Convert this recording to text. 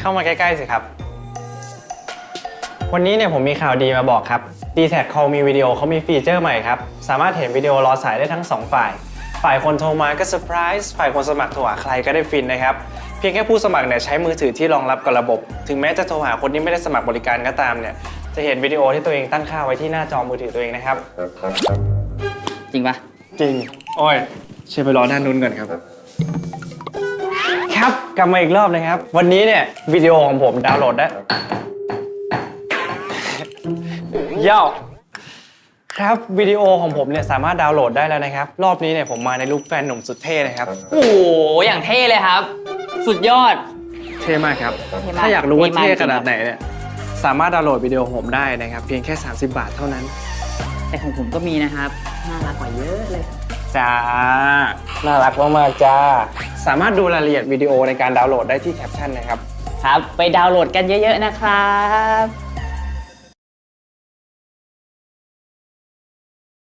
เข้ามาใกล้ๆสิครับ วันนี้เนี่ยผมมีข่าวดีมาบอกครับ d t แท Call Me Video เขามีฟีเจอร์ใหม่ครับ สามารถเห็นวิดีโอรอสายได้ทั้ง 2 ฝ่าย ฝ่ายคนโทรมาก็เซอร์ไพรส์ฝ่ายคนสมัครโทรหาใครก็ได้ฟินนะครับ เพียงแค่ผู้สมัครเนี่ยใช้มือถือที่รองรับกับระบบ ถึงแม้จะโทรหาคนที่ไม่ได้สมัครบริการก็ตามเนี่ยจะเห็นวิดีโอที่ตัวเองตั้งค่าไว้ที่หน้าจอมือถือตัวเองนะครับ จริงปะจริง โอ้ยเชิญไปรอด้านนู้นก่อนครับครับ กลับมาอีกรอบนะครับ วันนี้เนี่ยวิดีโอของผมดาวน์โหลดได้ย่อครับวิดีโอของผมเนี่ยสามารถดาวน์โหลดได้แล้วนะครับ รอบนี้เนี่ยผมมาในลุคแฟนหนุ่มสุดเท่นะครับ โอ้โหอย่างเท่เลยครับ สุดยอด เท่มากครับ เท่มากถ้าอยากรู้ว่าเท่มากเท่จริงขนาดไหนเนี่ยสามารถดาวน์โหลดวิดีโอของผมได้นะครับ เพียงแค่ 30 บาทเท่านั้น แต่ของผมก็มีนะครับ น่ารักกว่าเยอะเลย จ้า น่ารักมากๆจ้า สามารถดูรายละเอียดวิดีโอในการดาวน์โหลดได้ที่แคปชั่นนะครับ ครับ ไปดาวน์โหลดกันเยอะ ๆ นะครับ